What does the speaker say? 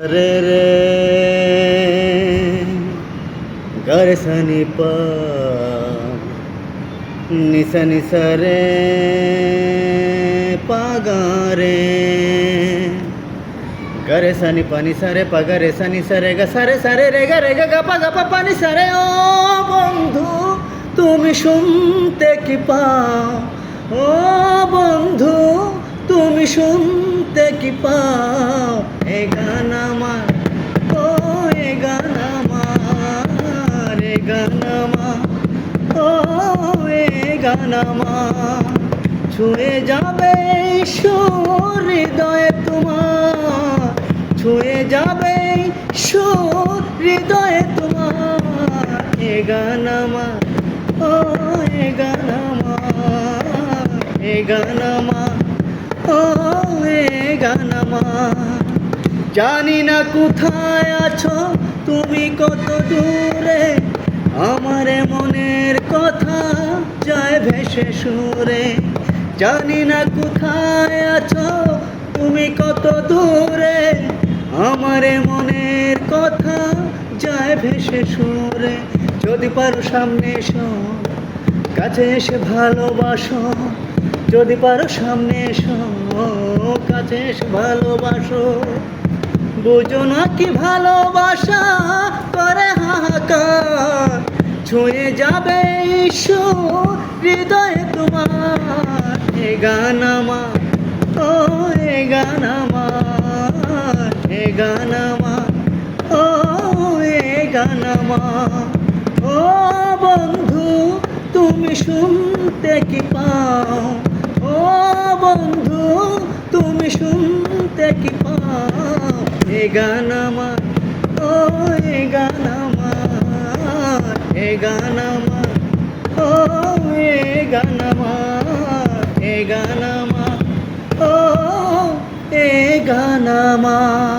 রে রে গরে সনি প নিস নিস রে পাগা রে সরে পগরে সনি সরে গ সরে সরে রে গ রে গ গ প গ প পানি সরে ও বন্ধু তুমি শুনতে কি পাও ও বন্ধু তুমি শুনতে কি পাও? এ গান আমার, ও এ গান আমার, এ গান আমার, ও এ গান আমার। ছুঁয়ে যাবে সুর হৃদয়ে তোমার, ছুঁয়ে যাবে সুর হৃদয়ে তোমার। এ গান আমার, ও এ গান আমার, এ গান আমার জানি না কোথায় আছো, তুমি কত দূরে। আমার মনের কথা যায় ভেসে সুরে। জানি না কোথায় আছো, তুমি কত দূরে। আমার মনের কথা যায় ভেসে সুরে। যদি পারো সামনে এসো, কাছে এসে ভালোবাসো। যদি পারো সামনে এসো, কাছে এসে, ভালোবাসো। বুঝো না কি ভালোবাসা করে হাহাকার। ছুঁয়ে যাবে ঈশ্বর হৃদয়ে তোমার। এ গান আমার, ও এ গান আমার, এ গান আমার, ও এ গান আমার। ও বন্ধু, তুমি শুনতে কি পাও? বন্ধু, তুমি শুনতে কি পাও? এ গান আমার, ও এ গান আমার, এ গান আমার, ও এ গান আমার, এ গান আমার, ও এ গান আমার।